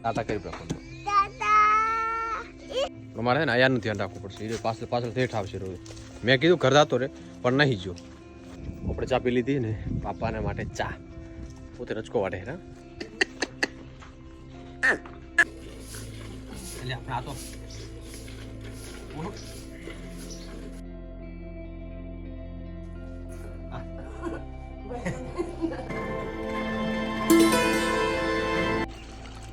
ટાટા કરી પ્રફોન તમારે છે ને આયાનું ધ્યાન રાખવું પડશે. એ પાછળ પાછળ શેઠ આવશે રોજ. મેં કીધું ઘર દાતો રે પણ નહીં જો. આપણે ચા પી લીધી ને પાપાને માટે ચા. પોતે રચકો વાટે હા. એટલે આપણે આ તો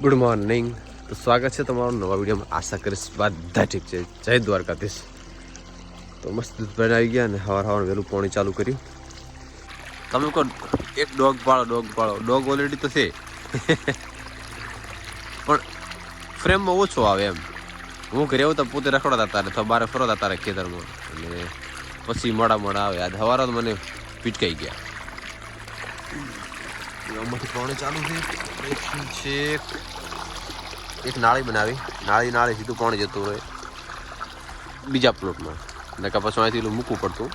ગુડ મોર્નિંગ તો સ્વાગત છે તમારું નવા વિડીયોમાં. આશા કરીશ બધા ઠીક છે. જય દ્વારકાધીશ. તો મસ્ત દૂધ આવી ગયા અને હવાર હવાર વહેલું પાણી ચાલુ કર્યું. તમે કહો, એક ડોગ પાળો ડોગ પાળો ડોગ ઓલરેડી તો છે. પણ ફ્રેમમાં ઓછો આવે એમ. હું ઘરે આવું પોતે રખડતા તારે તો બારે ફરતા તારે ખેતરમાં. અને પછી મોડા મોડા આવે. આજ હવારા મને પીટકાઈ ગયા. આમાંથી પાણી ચાલુ છે છેક એક નાળી બનાવી. નાળી નાળી સીધું પાણી જતું રહે. બીજા પ્લોટમાં નકા પછી અહીંથી મૂકવું પડતું.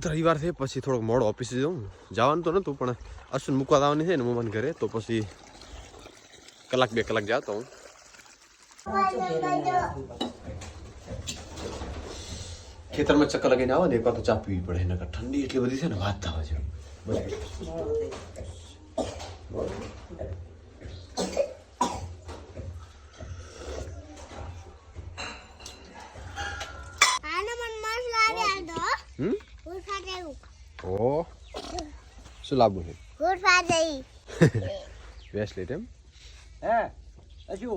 આજ રવિવાર છે પછી થોડોક મોડો ઓફિસે જાઉં. જવાનું તો નહોતું પણ અશ્વિન મૂકવા આવવાની છે ને મમ્માને ઘરે તો પછી કલાક બે કલાક જાતો હું. ખેતરમાં ચક્કર લગાવીને આવે ને એક વાર તો ચા પીવી પડે એના ઠંડી એટલી બધી છે ને વાત થવા છે હમ? ઓ. શું લાવવું છે? હું સાથે વેસ્ટ લેટ એમ. હે અજુ.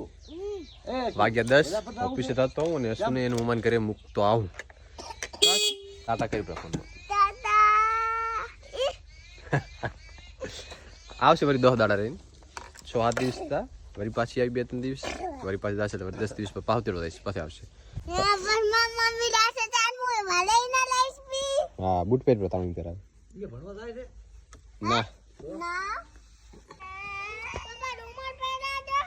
એ વાગ્યા દસ. ઓફિસે થતો હું ને શું એનું મન ઘરે મૂકતો આવું. ટાટા કરી પ્રફોન આવશે વળી દસ દાડા રહીને. છ સાત દિવસ હતા વળી પાછી આવી બે ત્રણ દિવસ. વળી પાછી જશે વળી દસ દિવસ પર પાવતેડો થઈશ પછી આવશે. હા બૂટ પહેર પ્રતામ કરાવે એ ભણવા જાય છે ના ના તમારું ઉમર પેલા દો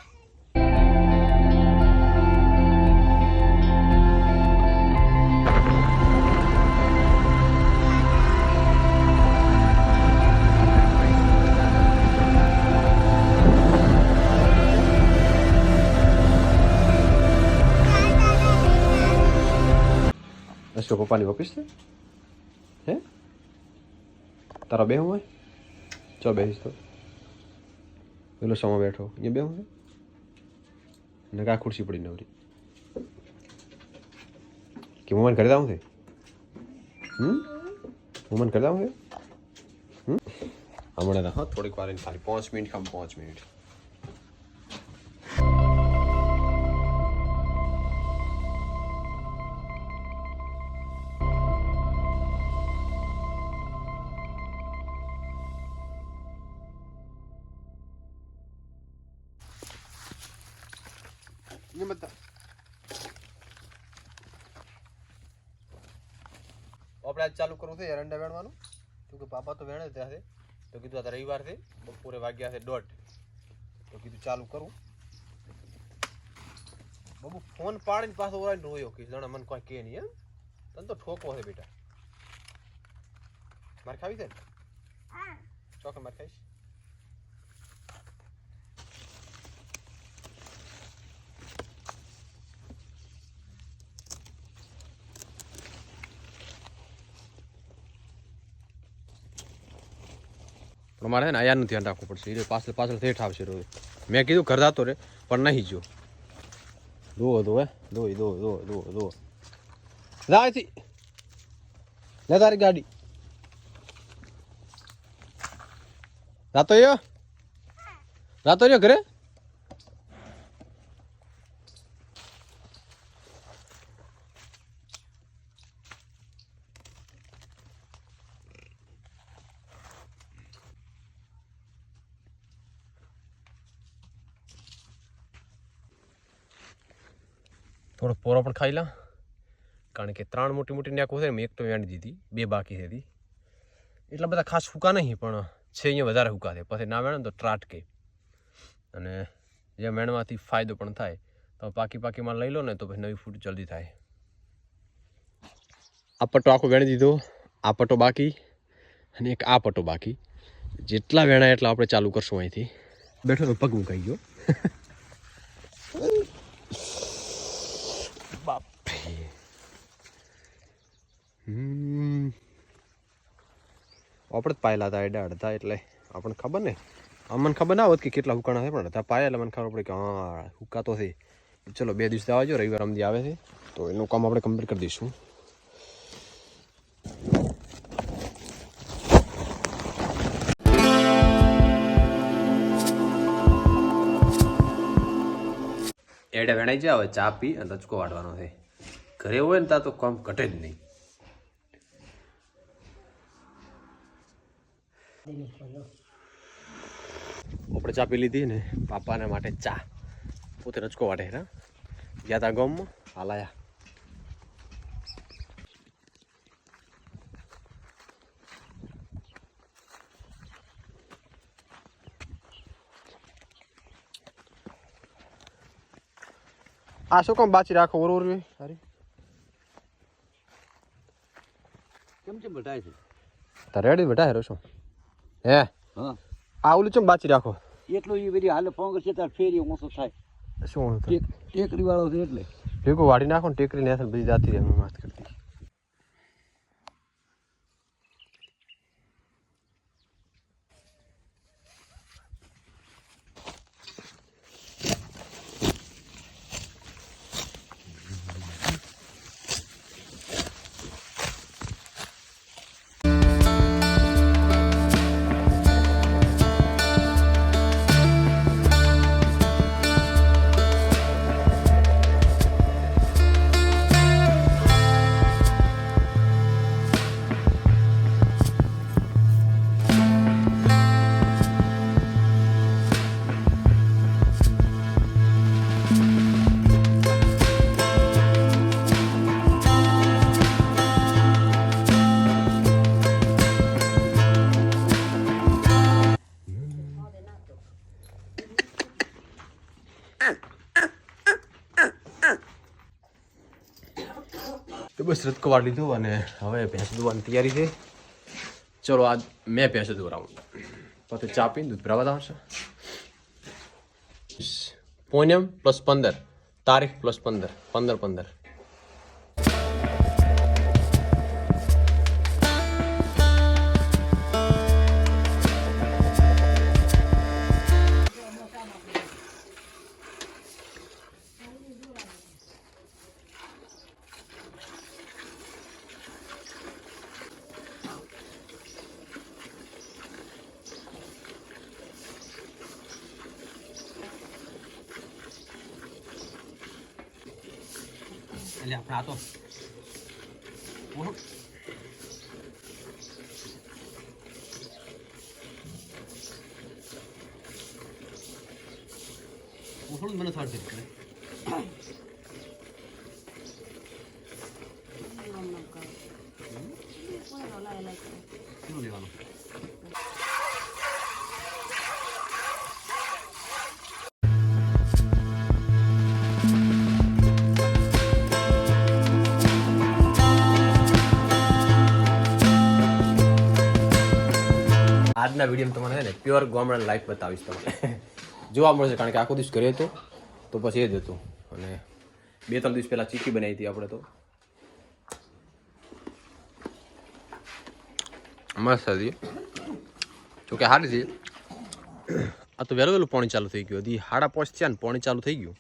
અશો પપ્પાની ઓફિસ છે હે? તારા બે હોય? ચો બેસીશ તો. પેલો સમો બેઠો. અહીંયા બે હું ને કા ખુરશી પડી નવરી. કે હું મને કરી દઉં છે? હમ? હું મને કરી દઉં છે? હમ? હમણાં હા, થોડીક વાર ખાલી પાંચ મિનિટ ખામ પાંચ મિનિટ ને બધા. આપણે આજ ચાલુ કરવું છે એરંડા વેણવાનું. કેમ કે પાપા તો વેણે ત્યાં છે. તો કીધું આ રવિવાર છે બપોરે વાગ્યા છે દોઢ. તો કીધું ચાલુ કરું. બાબુ ફોન પાડીને પાછો ઓરાઈને રોયો કે જણા મને કોઈ કે નહીં એમ. તને તો ઠોકો છે બેટા. મારે ખાવી છે ને? ચોકે મારે ખાઈશ? પણ મારે ને આયાનું ધ્યાન રાખવું પડશે. એ પાછળ પાછળ થેઠ આવશે રોજ. મેં કીધું ઘર જતો રે, પણ નહીં જો દો દો, હે. દો દો દો દો દો. જા લે તારી ગાડી. રાતો યો રાતો યો ઘરે? થોડો પોરો પણ ખાઈ લા. કારણ કે ત્રણ મોટી મોટી નેકો છે મેં એક તો વેણી દીધી, બે બાકી હતી એટલા બધા ખાસ ફૂકા નહીં, પણ છે અહીંયા વધારે હુકા છે. પછી ના વેણ તો ત્રાટકે. અને જે મેણમાંથી ફાયદો પણ થાય. તો પાકી પાકીમાં લઈ લો ને, તો પછી નવી ફૂટ જલ્દી થાય. આ પટ્ટો આખો વેણી દીધો. આ પટ્ટો બાકી. અને એક આ પટ્ટો બાકી. જેટલા વેણા એટલા આપણે ચાલુ કરશું અહીંથી. બેઠો પગ મુકાઈ ગયો બાપરે હમ આપણે જ પાયેલા હતા એડા, અડધા એટલે. આપણને ખબર ને? અમને ખબર ના હોત કે કેટલા હુકાણા છે, પણ અડધા પાયા મને ખબર પડે કે હા હુકા તો છે. ચલો, બે દિવસ આવજો રવિવાર અમદી આવે છે. તો એનું કામ આપણે કમ્પ્લીટ કરી દઈશું. એડા વેણાઈ જાય હવે ચા પી અને રચકો વાટવાનો છે. ઘરે હોય ને ત્યાં તો કામ ઘટે જ નહીં. આપણે ચા પી લીધી ને પાપાના માટે ચા. પોતે રચકો વાટે હા. ગયા તા ગામમાં હાલાયા આ શું કામ બાચી રાખો ઓર ઓર સારી કેમ કેમ બટાય છે? તો રેડી બટાય હેરો શું હે? હા. આ ઓલું ચમ બાચી રાખો? એટલું એ બધી હાલે પોંગર છે તાર ફેરી ઓછો થાય. શું ટેક ટેકરી વાળો છે એટલે. ભેગું વાળી નાખો ને ટેકરી ને બધી જાતી રહે હું વાત કરતી તો બસ રતકો વાળી લીધું અને હવે ભેંસ દોવાની તૈયારી છે. ચલો, આજ મેં ભેંસ દોરાવું. પછી ચા પીને દૂધ ભરાવા આવશે પોન્યમ પ્લસ પંદર. તારીખ પ્લસ પંદર. પંદર પંદર. એટલે આપણે આ તો થોડું મને થોડી કરે આજના વિડીયોમાં તમને છે ને પ્યોર ગામડા લાઈફ બતાવીશ તમને. જોવા મળશે, કારણ કે આખો દિવસ ઘરે હતો, તો પછી એ જ હતું. અને બે ત્રણ દિવસ પહેલાં ચીકી બનાવી હતી આપણે તો. મસ્ત હતી. જોકે સારી હતી આ તો વહેલું વહેલું પાણી ચાલુ થઈ ગયું. હતી હાડા પાંચ થયા ને, પાણી ચાલુ થઈ ગયું.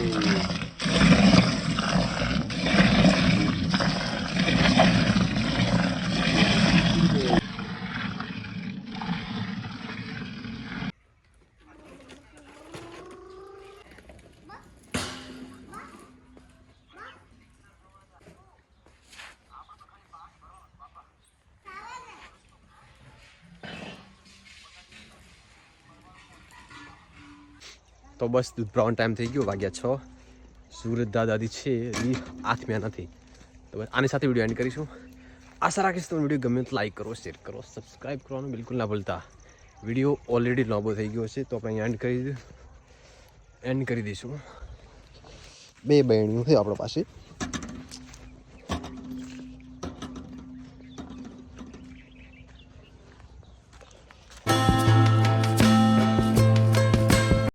う。ん તો બસ ત્રણ ટાઈમ થઈ ગયો, વાગ્યા છ. સુરત દાદાદી છે એ આથમ્યા નથી. તો આની સાથે વીડિયો એન્ડ કરીશું. આશા રાખીશ તમને વીડિયો ગમે તો લાઈક કરો શેર કરો સબસ્ક્રાઈબ કરવાનું બિલકુલ ના ભૂલતા. વીડિયો ઓલરેડી લાંબો થઈ ગયો છે, તો આપણે એન્ડ કરી એન્ડ કરી દઈશું. બે બહેણીઓ છે આપણા પાસે.